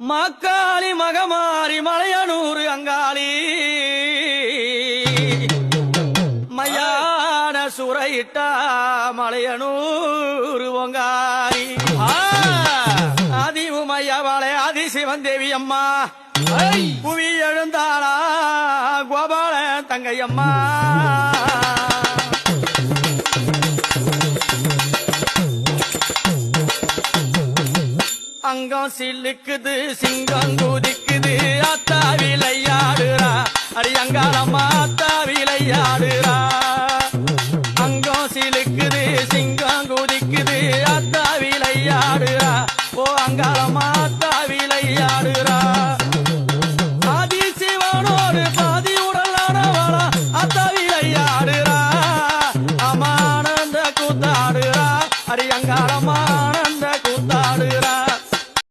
மாக்காளி மகமாரி மலையனூர் அங்காளி. மையான சுரையிட்டா மலையனூர் ஒங்காரி ஆதி உமையவளை ஆதி சிவந்தேவி அம்மா புவி எழுந்தாளா கோபால தங்கையம்மா. தங்கம் சில்லுக்குது சிங்கம் குதிக்குது அத்தா விளையாடுறா. அடி அங்காரம்மா அத்தா விளையாடுறா. அங்கம் சிலுக்குது சிங்கம் குதிக்குது அத்தா விளையாடுறா. ஓ அங்காரம்மா அத்தா விளையாடுறா. ஆதி சிவனோடு பாதி உடலானவளா அத்தா விளையாடுறா. அமானந்த கூத்தாடுறா. அடி அங்காரம்மா